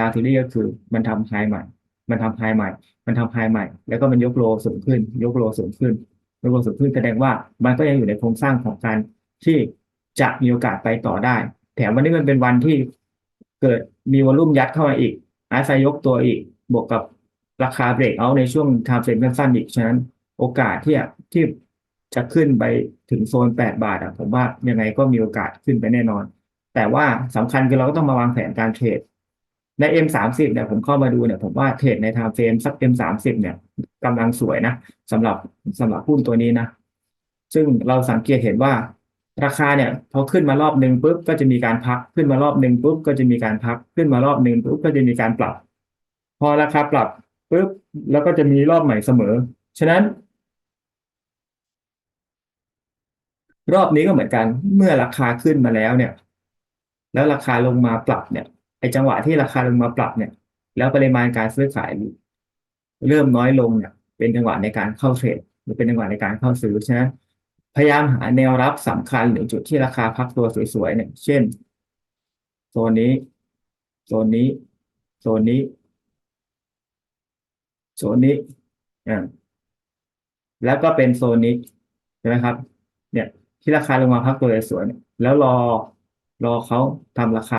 ดาวทีรี่ก็คือมันทำไฮใหม่ มันทำไฮใหม่ มันทำไฮใหม่ แล้วก็มันยกโลสูงขึ้น ยกโลสูงขึ้นยกโลสูงขึ้นแสดงว่ามันก็ยังอยู่ในโครงสร้างของการที่จะมีโอกาสไปต่อได้ แถมวันนี้มันเป็นวันที่เกิดมีวอลุ่มยัดเข้ามาอีก อาศัยยกตัวอีก บวกกับราคาเบรกเอาท์ในช่วงไทม์เฟรมสั้นๆอีก ฉะนั้นโอกาสที่จะที่จะขึ้นไปถึงโซน 8 บาทอะผมว่ายังไงก็มีโอกาสขึ้นไปแน่นอน แต่ว่าสำคัญคือเราก็ต้องมาวางแผนการเทรด ใน M30 เนี่ยผมเข้ามาดูเนี่ยผมว่าเทรดใน time frame สัก M30 เนี่ยกำลังสวยนะสำหรับสำหรับหุ้นตัวนี้นะ ซึ่งเราสังเกตเห็นว่าราคาเนี่ยพอขึ้นมารอบหนึ่งปุ๊บก็จะมีการพักขึ้นมารอบหนึ่งปุ๊บก็จะมีการพักขึ้นมารอบหนึ่งปุ๊บก็จะมีการปรับ พอราคาปรับปุ๊บแล้วก็จะมีรอบใหม่เสมอ ฉะนั้น รอบนี้ก็เหมือนกันเมื่อราคาขึ้นมาแล้วเนี่ย แล้วราคาลงมาปรับเนี่ย ไอจังหวะที่ราคาลงมาปรับเนี่ย แล้วปริมาณการซื้อขายเริ่มน้อยลงเนี่ย เป็นจังหวะในการเข้าเทรดหรือเป็นจังหวะในการเข้าซื้อฉะนั้นพยายามหาแนวรับสำคัญหรือจุดที่ราคาพักตัวสวยๆเนี่ย เช่นโซนนี้โซนนี้โซนนี้โซนนี้อ่าแล้วก็เป็นโซนนี้ใช่ไหมครับ เนี่ย ที่ราคาลงมาพักตัวสวยๆแล้วรอรอเขาทำราคา